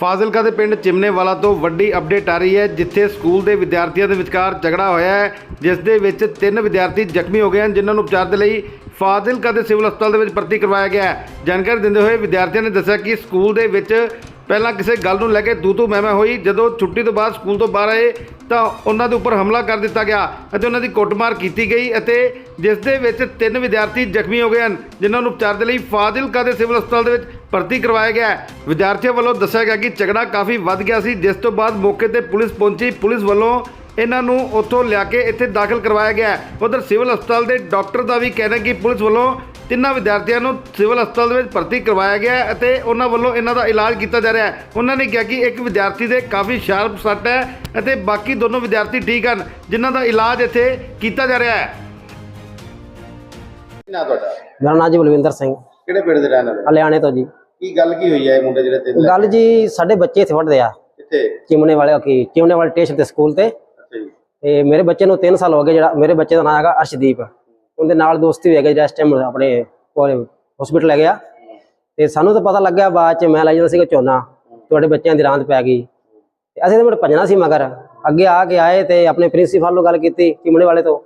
ਫਾਜ਼ਿਲਕਾ ਦੇ ਪਿੰਡ ਚਿਮਨੇਵਾਲਾ ਤੋਂ ਵੱਡੀ ਅਪਡੇਟ ਆ ਰਹੀ ਹੈ, ਜਿੱਥੇ ਸਕੂਲ ਦੇ ਵਿਦਿਆਰਥੀਆਂ ਦੇ ਵਿਚਕਾਰ ਝਗੜਾ ਹੋਇਆ ਹੈ, ਜਿਸ ਦੇ ਵਿੱਚ ਤਿੰਨ ਵਿਦਿਆਰਥੀ ਜ਼ਖਮੀ ਹੋ ਗਏ ਹਨ, ਜਿਨ੍ਹਾਂ ਨੂੰ ਉਪਚਾਰ ਦੇ ਲਈ ਫਾਜ਼ਿਲਕਾ ਦੇ ਸਿਵਲ ਹਸਪਤਾਲ ਦੇ ਵਿੱਚ ਭਰਤੀ ਕਰਵਾਇਆ ਗਿਆ ਹੈ। ਜਾਣਕਾਰੀ ਦਿੰਦੇ ਹੋਏ ਵਿਦਿਆਰਥੀਆਂ ਨੇ ਦੱਸਿਆ ਕਿ ਸਕੂਲ ਦੇ ਵਿੱਚ ਪਹਿਲਾਂ ਕਿਸੇ ਗੱਲ ਨੂੰ ਲੈ ਕੇ ਤੂ ਤੂ ਮੈਂ ਮੈਂ ਹੋਈ, ਜਦੋਂ ਛੁੱਟੀ ਤੋਂ ਬਾਅਦ ਸਕੂਲ ਤੋਂ ਬਾਹਰ ਆਏ, ਤਾਂ ਉਹਨਾਂ ਦੇ ਉੱਪਰ ਹਮਲਾ ਕਰ ਦਿੱਤਾ ਗਿਆ ਅਤੇ ਉਹਨਾਂ ਦੀ ਕੁੱਟਮਾਰ ਕੀਤੀ ਗਈ ਅਤੇ ਜਿਸ ਦੇ ਵਿੱਚ ਤਿੰਨ ਵਿਦਿਆਰਥੀ ਜ਼ਖਮੀ ਹੋ ਗਏ ਹਨ, ਜਿਨ੍ਹਾਂ ਨੂੰ ਉਪਚਾਰ ਦੇ ਲਈ ਫਾਜ਼ਿਲਕਾ ਦੇ ਸਿਵਲ ਹਸਪਤਾਲ ਦੇ ਵਿੱਚ ਭਰਤੀ ਕਰਵਾਇਆ ਗਿਆ ਹੈ। ਵਿਦਿਆਰਥੀਆਂ ਵੱਲੋਂ ਦੱਸਿਆ ਗਿਆ ਕਿ ਝਗੜਾ ਕਾਫੀ ਵੱਧ ਗਿਆ ਸੀ ਜਿਸ ਤੋਂ ਬਾਅਦ ਮੌਕੇ ਤੇ ਪੁਲਿਸ ਪਹੁੰਚੀ। ਪੁਲਿਸ ਵੱਲੋਂ ਇਹਨਾਂ ਨੂੰ ਉੱਥੋਂ ਲਿਆ ਕੇ ਇੱਥੇ ਦਾਖਲ ਕਰਵਾਇਆ ਗਿਆ ਉਧਰ ਸਿਵਲ ਹਸਪਤਾਲ ਦੇ ਡਾਕਟਰ ਦਾ ਵੀ ਕਹਿਣਾ ਕਿ ਪੁਲਿਸ ਵੱਲੋਂ ਤਿੰਨਾਂ ਵਿਦਿਆਰਥੀਆਂ ਨੂੰ ਸਿਵਲ ਹਸਪਤਾਲ ਦੇ ਵਿੱਚ ਭਰਤੀ ਕਰਵਾਇਆ ਗਿਆ ਅਤੇ ਉਹਨਾਂ ਵੱਲੋਂ ਇਹਨਾਂ ਦਾ ਇਲਾਜ ਕੀਤਾ ਜਾ ਰਿਹਾ ਹੈ। ਉਹਨਾਂ ਨੇ ਕਿਹਾ ਕਿ ਇੱਕ ਵਿਦਿਆਰਥੀ ਦੇ ਕਾਫੀ ਸ਼ਾਰਪ ਸੱਟ ਹੈ ਅਤੇ ਬਾਕੀ ਦੋਨੋਂ ਵਿਦਿਆਰਥੀ ਠੀਕ ਹਨ ਜਿਨ੍ਹਾਂ ਦਾ ਇਲਾਜ ਇੱਥੇ ਕੀਤਾ ਜਾ ਰਿਹਾ ਹੈ। ਨਾ ਤੁਹਾਡਾ? ਮੇਰਾ ਨਾਮ ਜੀ ਬਲਵਿੰਦਰ ਸਿੰਘ। ਕਿਹੜੇ ਪਿੰਡ ਦੇ ਰਹਿਣ ਵਾਲੇ ਹਲਿਆਣੇ ਤੋਂ ਜੀ। ਕੀ ਗੱਲ ਕੀ ਹੋਈ ਹੈ ਇਹ ਮੁੰਡੇ ਜਿਹੜੇ ਤਿੰਨ ਲੈ ਗੱਲ ਜੀ ਸਾਡੇ ਬੱਚੇ ਇੱਥੇ ਪੜ੍ਹਦੇ ਆ। ਕਿੱਥੇ? ਚਿਮਨੇ ਵਾਲੇ ਕੀ ਚਿਮਨੇ ਵਾਲੇ ਸਟੇਸ਼ਨ ਤੇ ਸਕੂਲ ਤੇ। ਅੱਛਾ ਜੀ। ਤੇ ਮੇਰੇ ਬੱਚੇ ਨੂੰ 3 ਸਾਲ ਹੋ ਗਏ ਜਿਹੜਾ ਮੇਰੇ ਬੱਚੇ ਦਾ ਨਾਮ ਹੈਗਾ ਅਰਸ਼ਦੀਪ। ਉਹਦੇ ਨਾਲ ਦੋਸਤੀ ਵੀ ਹੈਗਾ ਜਿਹੜਾ ਇਸ ਟਾਈਮ ਆਪਣੇ ਹਸਪੀਟਲ ਲੈ ਗਿਆ ਤੇ ਸਾਨੂੰ ਤਾਂ ਪਤਾ ਲੱਗਿਆ ਬਾਅਦ ਚ ਮੈਂ ਲੈ ਜਾਂਦਾ ਸੀਗਾ ਝੋਨਾ। ਤੁਹਾਡੇ ਬੱਚਿਆਂ ਦੀ ਰਾਂਦ ਪੈ ਗਈ। ਤੇ ਅਸੀਂ ਤਾਂ ਮੇਰੇ ਭੱਜਣਾ ਸੀ ਮਗਰ। ਅੱਗੇ ਆ ਕੇ ਆਏ ਤੇ ਆਪਣੇ ਪ੍ਰਿੰਸੀਪਲ ਨੂੰ ਗੱਲ ਕੀਤੀ ਚਿਮਨੇ ਵਾਲੇ ਤੋਂ।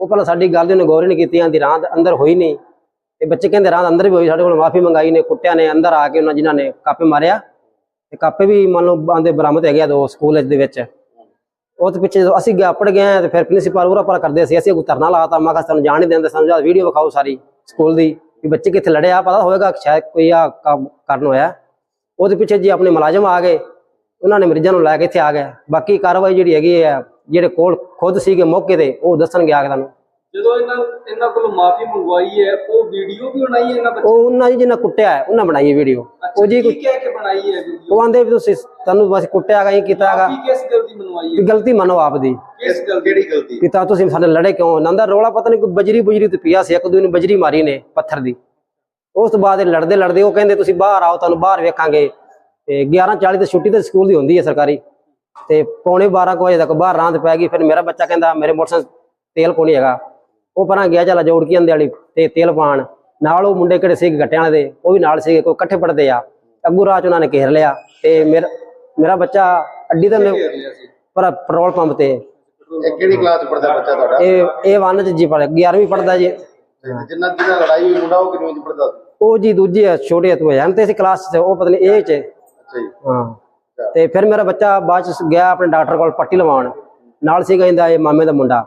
ਉਹ ਪਹਿਲਾਂ ਸਾਡੀ ਗੱਲ ਦੀ ਉਹਨੇ ਗੌਰ ਨਹੀਂ ਕੀਤੀ ਆਂਦੀ ਰਾਂਦ ਅੰਦਰ ਹੋਈ ਨਹੀਂ। ਤੇ ਬੱਚੇ ਕਹਿੰਦੇ ਰਾਂਦ ਅੰਦਰ ਵੀ ਹੋਈ, ਸਾਡੇ ਕੋਲ ਮਾਫੀ ਮੰਗਾਈ ਨੇ, ਕੁੱਟਿਆ ਨੇ, ਅੰਦਰ ਆ ਕੇ ਉਹਨਾਂ ਜਿਨ੍ਹਾਂ ਨੇ ਕਾਪੇ ਮਾਰਿਆ। ਤੇ ਕਾਪੇ ਵੀ ਮੰਨ ਲਓ ਆਂਦੇ ਬਰਾਮਦ ਹੈਗੇ ਆ ਦੋ ਸਕੂਲ ਦੇ ਵਿੱਚ। ਉਹ ਤੇ ਪਿੱਛੇ ਜਦੋਂ ਅਸੀਂ ਗਿਆ ਪੜ ਗਏ ਤੇ ਫਿਰ ਪ੍ਰਿੰਸੀਪਲ ਉਰਾ ਪਰ ਕਰਦੇ ਸੀ, ਅਸੀਂ ਕੋਈ ਧਰਨਾ ਲਾਤਾ, ਮੈਂ ਕਿਹਾ ਸਾਨੂੰ ਜਾਣ ਨਹੀਂ ਦਿੰਦੇ, ਸਾਨੂੰ ਜਾਂ ਵੀਡੀਓ ਵਿਖਾਓ ਸਾਰੀ ਸਕੂਲ ਦੀ ਵੀ ਬੱਚੇ ਕਿੱਥੇ ਲੜਿਆ ਪਤਾ ਹੋਵੇਗਾ ਸ਼ਾਇਦ ਕੋਈ ਆ ਕੰਮ ਕਰਨ ਹੋਇਆ। ਉਹਦੇ ਪਿੱਛੇ ਜੀ ਆਪਣੇ ਮੁਲਾਜ਼ਮ ਆ ਗਏ, ਉਹਨਾਂ ਨੇ ਮਰੀਜ਼ਾਂ ਨੂੰ ਲੈ ਕੇ ਇੱਥੇ ਆ ਗਏ। ਬਾਕੀ ਕਾਰਵਾਈ ਜਿਹੜੀ ਹੈਗੀ ਹੈ ਜਿਹੜੇ ਕੋਲ ਖੁਦ ਸੀਗੇ ਮੌਕੇ ਤੇ, ਉਹ ਦੱਸਣਗੇ ਆ ਕੇ ਤੁਹਾਨੂੰ। ਜਦੋਂ ਇਹਨਾਂ ਇਹਨਾਂ ਕੋਲੋਂ ਮਾਫੀ ਮੰਗਵਾਈ ਹੈ ਉਹ ਵੀਡੀਓ ਵੀ ਬਣਾਈ ਹੈ ਇਹਨਾਂ ਬੱਚੇ ਉਹ ਉਹਨਾਂ ਜੀ ਜਿਹਨਾਂ ਕੁੱਟਿਆ ਹੈ, ਉਹਨਾਂ ਬਣਾਈ ਹੈ ਵੀਡੀਓ। ਉਹ ਜੀ ਕੀ ਕਹਿ ਕੇ ਬਣਾਈ ਹੈ ਵੀਡੀਓ? ਉਹ ਆਂਦੇ ਵੀ ਤੁਸੀਂ ਤੁਹਾਨੂੰ ਬਸ ਕੁੱਟਿਆ ਹੈਗਾ ਇਹ ਕੀਤਾ ਹੈਗਾ ਕੀ ਕਿਸ ਗੱਲ ਦੀ ਬਣਵਾਈ ਹੈ? ਗਲਤੀ ਮੰਨੋ ਆਪਦੀ ਕਿਸ ਗੱਲ ਦੀ ਕਿਹੜੀ ਗਲਤੀ? ਕਿ ਤਾਂ ਤੁਸੀਂ ਸਾਡੇ ਲੜੇ ਕਿਉਂ? ਨੰਦਾ ਰੋਲਾ ਪਤਾ ਨਹੀਂ ਕੋਈ ਬਜਰੀ ਬੁਜਰੀ ਤੇ ਪਿਆ ਸੀ ਇੱਕ ਦੂਜੇ ਨੂੰ ਬਜਰੀ ਮਾਰੀ ਨੇ ਪੱਥਰ ਦੀ। ਉਸ ਤੋਂ ਬਾਅਦ ਇਹ ਲੜਦੇ ਲੜਦੇ ਉਹ ਕਹਿੰਦੇ ਤੁਸੀਂ ਬਾਹਰ ਆਓ ਤੁਹਾਨੂੰ ਬਾਹਰ ਵੇਖਾਂਗੇ। ਤੇ 11:40 ਤੇ ਛੁੱਟੀ ਤੇ ਸਕੂਲ ਦੀ ਹੁੰਦੀ ਹੈ ਸਰਕਾਰੀ। ਤੇ ਪੌਣੇ 12 ਕੁ ਵਜੇ ਤੱਕ ਬਾਹਰ ਰਾਂਦ ਪੈ ਗਈ ਫਿਰ ਮੇਰਾ ਬੱਚਾ ਕਹਿੰਦਾ ਮੇਰੇ ਮੋਟਰਸਾਈਕਲ ਤੇਲ ਕੋਣੀ ਹੈਗਾ। ਉਹ ਪਰਾਂ ਗਿਆ ਚੱਲ ਜੋੜ ਕੀ ਆਂਦੇ ਵਾਲੀ ਤੇ ਤੇਲ ਪਾਣ ਨਾਲ ਉਹ ਮੁੰਡੇ ਕਿਹੜੇ ਸੀਗੇ ਗੱਟਿਆਂ ਵਾਲੇ ਦੇ ਉਹ ਵੀ ਨਾਲ ਸੀਗੇ ਕੋਈ ਇਕੱਠੇ ਪੜਦੇ ਆ। ਅੱਗੂ ਰਾਹ ਚ ਉਹਨਾਂ ਨੇ ਘੇਰ ਲਿਆ ਤੇ ਮੇਰਾ ਮੇਰਾ ਬੱਚਾ ਅੱਡੀ ਤੇ ਸੀ ਪਰ ਪੈਟਰੋਲ ਪੰਪ ਤੇ। ਇਹ ਕਿਹੜੀ ਕਲਾਸ ਚ ਪੜਦਾ ਬੱਚਾ ਤੁਹਾਡਾ? ਇਹ ਇਹ ਵਨ ਚ ਜੀ ਪੜ 11ਵੀਂ ਪੜਦਾ ਜੀ। ਜਿੰਨਾ ਜਿਹਨਾਂ ਲੜਾਈ ਹੋਈ ਮੁੰਡਾ ਉਹ ਕਿੰਨੀ ਚ ਪੜਦਾ ਉਹ ਜੀ ਦੂਜੀ ਛੋਟੇ ਤੋਂ ਹਨ ਤੇ ਅਸੀਂ ਕਲਾਸ ਚ ਉਹ ਪਤਾ ਨਹੀਂ ਇਹ ਚ। ਅੱਛਾ ਜੀ। ਹਾਂ। ਤੇ ਫਿਰ ਮੇਰਾ ਬੱਚਾ ਬਾਅਦ ਚ ਗਿਆ ਆਪਣੇ ਡਾਕਟਰ ਕੋਲ ਪੱਟੀ ਲਵਾਉਣ। ਨਾਲ ਸੀਗਾ ਇਹਦਾ ਇਹ ਮਾਮੇ ਦਾ ਮੁੰਡਾ।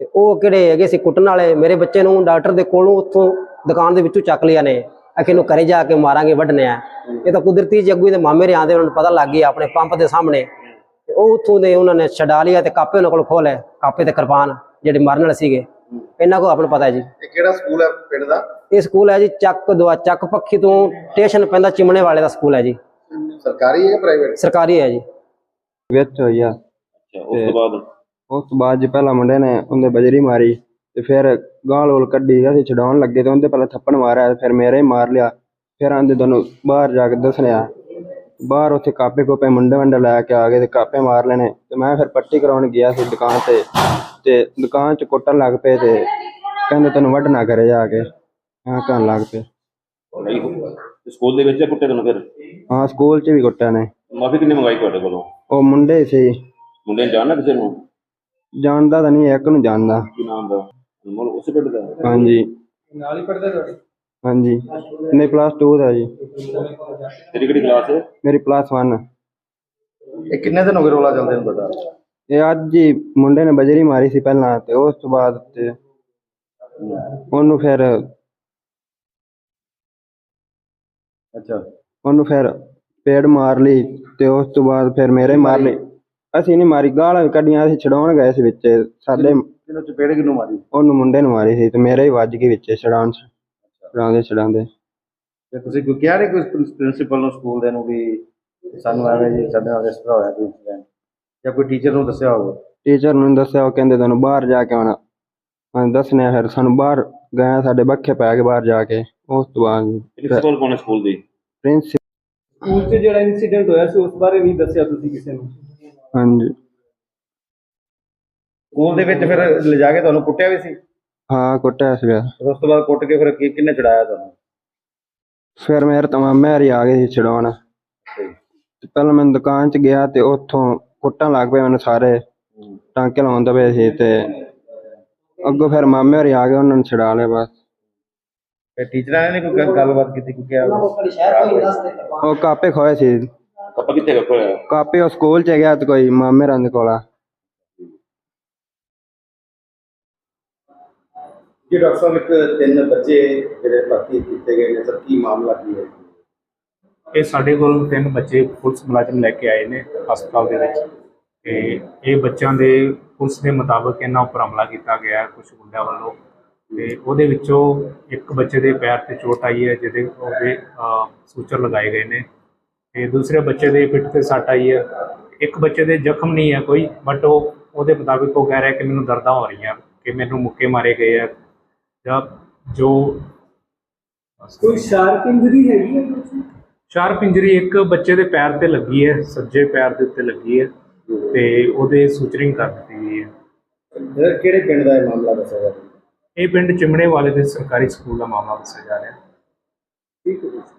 ਤੇ ਉਹ ਕਿਹੜੇ ਹੈਗੇ ਸੀ ਕੁੱਟਣ ਵਾਲੇ? ਮੇਰੇ ਬੱਚੇ ਨੂੰ ਡਾਕਟਰ ਦੇ ਕੋਲੋਂ ਉੱਥੋਂ ਦੁਕਾਨ ਦੇ ਵਿੱਚੋਂ ਚੱਕ ਲਿਆ ਨੇ। ਅਖੇ ਨੂੰ ਘਰੇ ਜਾ ਕੇ ਮਾਰਾਂਗੇ ਵੱਢਨੇ ਆ। ਇਹ ਤਾਂ ਕੁਦਰਤੀ ਜੱਗੂ ਦੇ ਮਾਮੇ ਰਿਆਂ ਦੇ ਉਹਨਾਂ ਨੂੰ ਪਤਾ ਲੱਗ ਗਿਆ ਆਪਣੇ ਪੰਪ ਦੇ ਸਾਹਮਣੇ। ਤੇ ਉਹ ਉੱਥੋਂ ਦੇ ਉਹਨਾਂ ਨੇ ਛਡਾ ਲਿਆ ਤੇ ਕਾਪੇ ਉਹਨਾਂ ਕੋਲ ਖੋਲੇ ਕਾਪੇ ਤੇ ਕਿਰਪਾਨ ਜਿਹੜੇ ਮਾਰਨ ਵਾਲੇ ਸੀਗੇ। ਇਹਨਾਂ ਕੋ ਆਪਨੂੰ ਪਤਾ ਹੈ ਜੀ। ਇਹ ਕਿਹੜਾ ਸਕੂਲ ਹੈ ਪਿੰਡ ਦਾ? ਇਹ ਸਕੂਲ ਹੈ ਜੀ ਚੱਕ ਦਵਾ ਚੱਕ ਪੱਖੀ ਤੋਂ ਸਟੇਸ਼ਨ ਪੈਂਦਾ ਚਿਮਣੇ ਵਾਲੇ ਦਾ ਸਕੂਲ ਹੈ ਜੀ। ਸਰਕਾਰੀ ਹੈ ਕਿ ਪ੍ਰਾਈਵੇਟ ਸਰਕਾਰੀ ਹੈ ਜੀ। ਵਿੱਚ ਹੋਈ ਆ। ਅੱਛਾ ਉਸ ਤੋਂ ਬਾਅਦ? ਉਸ ਤੋਂ ਬਾਅਦ ਜੀ ਪਹਿਲਾਂ ਮੁੰਡੇ ਨੇ ਉਹਦੇ ਬਜਰੀ ਮਾਰੀ ਤੇ ਫਿਰ ਗਾਲ ਗੋਲ ਕੱਢੀ ਅਸੀਂ ਛਡਾਉਣ ਲੱਗੇ ਤੇ ਉਹਦੇ ਪਹਿਲਾਂ ਥੱਪੜ ਮਾਰਿਆ ਫਿਰ ਮੇਰੇ ਹੀ ਮਾਰ ਲਿਆ। ਫਿਰ ਆਂਦੇ ਦੋਨੋਂ ਬਾਹਰ ਜਾ ਕੇ ਦੱਸਣਿਆ ਬਾਹਰ ਉੱਥੇ ਕਾਪੇ ਕੋਪੇ ਮੁੰਡੇ ਵੰਡੇ ਲੈ ਕੇ ਆ ਗਏ ਤੇ ਕਾਪੇ ਮਾਰ ਲੈਣੇ ਤੇ ਮੈਂ ਫਿਰ ਪੱਟੀ ਕਰਾਉਣ ਗਿਆ ਸੀ ਦੁਕਾਨ ਤੇ ਤੇ ਦੁਕਾਨ 'ਚ ਕੁੱਟਣ ਲੱਗ ਪਏ ਤੇ ਕਹਿੰਦੇ ਤੈਨੂੰ ਵੱਢਣਾ ਘਰੇ ਜਾ ਕੇ। ਹਾਂ ਕਹਿਣ ਲੱਗ ਪਏ। ਸਕੂਲ ਦੇ ਵਿੱਚ ਕੁੱਟੇ ਤੁਹਾਨੂੰ ਫਿਰ? ਹਾਂ ਸਕੂਲ 'ਚ ਵੀ ਕੁੱਟਿਆ ਨੇ। ਮਾਫੀ ਕਿੰਨੇ ਮੰਗਾਈ ਤੁਹਾਡੇ ਕੋਲੋਂ? ਉਹ ਮੁੰਡੇ ਸੀ। ਮੁੰਡੇ ਨੇ ਜਾਣਨਾ ਕਿਸੇ ਨੂੰ? ਜਾਣਦਾ ਤਾਂ ਨਹੀਂ ਇੱਕ ਨੂੰ ਜਾਣਦਾ। ਕੀ ਨਾਮ ਦਾ? ਅਨਮੋਲ ਉਸੇ ਪਿੰਡ ਦਾ? ਹੈ? ਹਾਂਜੀ। ਨਾਲ ਹੀ ਪੜਦਾ ਤੁਹਾਡੇ? ਹਾਂਜੀ। ਨਹੀਂ ਪਲੱਸ 2 ਦਾ ਜੀ। ਤੇਰੀ ਕਿਹੜੀ ਕਲਾਸ ਹੈ? ਮੇਰੀ ਪਲੱਸ 1 ਇਹ ਕਿੰਨੇ ਦਿਨ ਹੋ ਗਏ ਰੋਲਾ ਚੱਲਦੇ ਨੂੰ ਤੁਹਾਡਾ? ਇਹ ਅੱਜ ਹੀ ਮੁੰਡੇ ਨੇ ਬਜਰੀ ਮਾਰੀ ਸੀ ਪਹਿਲਾਂ ਤੇ ਉਸ ਤੋਂ ਬਾਅਦ ਤੇ ਉਹਨੂੰ ਫਿਰ ਅੱਛਾ। ਉਹਨੂੰ ਫਿਰ ਪੇੜ ਮਾਰ ਲਈ ਤੇ ਉਸ ਤੋਂ ਬਾਅਦ ਫਿਰ ਮੇਰੇ ਮਾਰ ਲਈ। ਅਸੀਂ ਨਹੀਂ ਮਾਰੀ ਗਾਲਾਂ ਵੀ ਕੱਢੀਆਂ ਅਸੀਂ ਛਡਾਉਣ ਗਏ ਸੀ ਵਿੱਚ ਸਾਡੇ ਕਿਹਨੂੰ ਚਪੇੜ ਕਿਹਨੂੰ ਮਾਰੀ? ਉਹਨੂੰ ਮੁੰਡੇ ਨੂੰ ਮਾਰੀ ਸੀ ਤੇ ਮੇਰੇ ਹੀ ਵੱਜ ਗਈ ਵਿੱਚ ਛਡਾਉਣ ਛਡਾਉਂਦੇ ਛਡਾਉਂਦੇ। ਤੇ ਤੁਸੀਂ ਕੋਈ ਕਿਹਾ ਨਹੀਂ ਕੋਈ ਪ੍ਰਿੰਸੀਪਲ ਨੂੰ ਸਕੂਲ ਦੇ ਨੂੰ ਵੀ ਸਾਨੂੰ ਐਵੇਂ ਜੀ ਸਾਡੇ ਨਾਲ ਇਸ ਤਰ੍ਹਾਂ ਹੋਇਆ ਕੋਈ incident? ਜਾਂ ਕੋਈ ਟੀਚਰ ਨੂੰ ਦੱਸਿਆ ਹੋਵੇ ਟੀਚਰ ਨੂੰ ਦੱਸਿਆ ਉਹ ਕਹਿੰਦੇ ਤੁਹਾਨੂੰ ਬਾਹਰ ਜਾ ਕੇ ਆਉਣਾ। ਹਾਂ ਦੱਸਨੇ ਫਿਰ ਸਾਨੂੰ ਬਾਹਰ ਗਏ ਸਾਡੇ ਬੱਖੇ ਪੈ ਗਏ ਬਾਹਰ ਜਾ ਕੇ ਉਸ ਤੋਂ ਬਾਅਦ ਪ੍ਰਿੰਸੀਪਲ ਕੌਣ ਸਕੂਲ ਦੀ? ਪ੍ਰਿੰਸ ਸਕੂਲ 'ਚ ਜਿਹੜਾ ਇਨਸੀਡੈਂਟ ਹੋਇਆ ਸੀ ਉਸ ਬਾਰੇ ਨਹੀਂ ਦੱਸਿਆ ਤੁਸੀਂ ਕਿਸੇ ਨੂੰ? ਹਾਂਜੀ। ਸਕੂਲ ਦੇ ਵਿੱਚ ਫਿਰ ਲਿਜਾ ਕੇ ਤੁਹਾਨੂੰ ਕੁੱਟਿਆ ਵੀ ਸੀ? ਹਾਂ ਕੁੱਟਿਆ ਸੀ ਫਿਰ ਫਿਰ ਉਸ ਤੋਂ ਬਾਅਦ ਕੁੱਟ ਕੇ ਫਿਰ ਕੀ ਕਿੰਨੇ ਚੜਾਇਆ ਤੁਹਾਨੂੰ? ਫਿਰ ਮੇਰੇ ਤਾਂ ਮਾਮੇ ਹਰੀ ਆ ਗਏ ਸੀ ਛਡਾਉਣ ਤੇ ਪਹਿਲਾਂ ਮੈਂ ਦੁਕਾਨ 'ਚ ਗਿਆ ਤੇ ਉੱਥੋਂ ਕੁੱਟਣ ਲੱਗ ਪਏ ਮੈਨੂੰ ਸਾਰੇ। ਟਾਂਕੇ ਲਾਉਂਦੇ ਪਏ ਸੀ ਤੇ ਅੱਗੋਂ ਫਿਰ ਮਾਮੇ ਹੋਰੀ ਆ ਗਏ ਉਹਨਾਂ ਨੂੰ ਛੁਡਾ ਲਿਆ ਬਸ। ਤੇ ਟੀਚਰਾਂ ਨੇ ਕੋਈ ਗੱਲ- ਗੱਲਬਾਤ ਕੀਤੀ ਕੋਈ ਕਿਹਾ? ਉਹ ਕਾਪੇ ਖੋਏ ਸੀ। ਕੱਪਾ ਕਿੱਥੇ ਕੱਪਾ ਹੋਇਆ ਕਾਪੇ ਉਹ ਸਕੂਲ 'ਚ ਗਿਆ ਤੇ ਕੋਈ ਮਾਮੇ ਰਾਂ ਦੇ ਕੋਲ ਆ। ਜੀ ਡਾਕਟਰ ਸਾਹਿਬ ਇੱਕ ਤਿੰਨ ਬੱਚੇ ਜਿਹੜੇ ਭਰਤੀ ਕੀਤੇ ਗਏ ਨੇ ਸਰ ਕੀ ਮਾਮਲਾ ਕੀ ਹੈ? ਇਹ ਸਾਡੇ ਕੋਲ ਤਿੰਨ ਬੱਚੇ ਪੁਲਿਸ ਮੁਲਾਜ਼ਮ ਲੈ ਕੇ ਆਏ ਨੇ ਹਸਪਤਾਲ ਦੇ ਵਿੱਚ। ਤੇ ਇਹ ਬੱਚਿਆਂ ਦੇ ਪੁਲਿਸ ਦੇ ਮੁਤਾਬਕ ਇਹਨਾਂ ਉੱਪਰ ਹਮਲਾ ਕੀਤਾ ਗਿਆ ਕੁਝ ਗੁੰਡਿਆਂ ਵੱਲੋਂ। ਤੇ ਉਹਦੇ ਵਿੱਚੋਂ ਇੱਕ ਬੱਚੇ ਦੇ ਪੈਰ ਤੇ ਚੋਟ ਆਈ ਹੈ ਜਿਹਦੇ ਉਹਦੇ ਅਹ, ਸੂਚਰ ਲਗਾਏ ਗਏ ਨੇ। ਤੇ ਦੂਸਰੇ ਬੱਚੇ ਦੇ ਪਿੱਠ ਤੇ ਸੱਟ ਆਈ ਹੈ। ਇੱਕ ਬੱਚੇ ਦੇ ਜ਼ਖਮ ਨਹੀਂ ਹੈ ਕੋਈ ਬਟ ਉਹ ਉਹਦੇ ਮੁਤਾਬਕ ਉਹ ਕਹਿ ਰਿਹਾ ਕਿ ਮੈਨੂੰ ਦਰਦਾਂ ਹੋ ਰਹੀਆਂ ਕਿ ਮੈਨੂੰ ਮੁੱਕੇ ਮਾਰੇ ਗਏ ਆ। ਜਾਂ ਜੋ ਕੋਈ ਸ਼ਾਰਪ ਇੰਜਰੀ ਹੈਗੀ ਹੈ? ਸ਼ਾਰਪ ਇੰਜਰੀ ਇੱਕ ਬੱਚੇ ਦੇ ਪੈਰ ਤੇ ਲੱਗੀ ਹੈ ਸੱਜੇ ਪੈਰ ਦੇ ਉੱਤੇ ਲੱਗੀ ਹੈ ਤੇ ਉਹਦੇ ਸੂਚਰਿੰਗ ਕਰ ਦਿੱਤੀ ਗਈ ਹੈ। ਕਿਹੜੇ ਪਿੰਡ ਦਾ ਇਹ ਮਾਮਲਾ ਦੱਸਿਆ ਜਾ ਰਿਹਾ? ਇਹ ਪਿੰਡ ਚਿਮੜੇ ਵਾਲੇ ਦੇ ਸਰਕਾਰੀ ਸਕੂਲ ਦਾ ਮਾਮਲਾ ਦੱਸਿਆ ਜਾ ਰਿਹਾ। ਠੀਕ ਹੈ।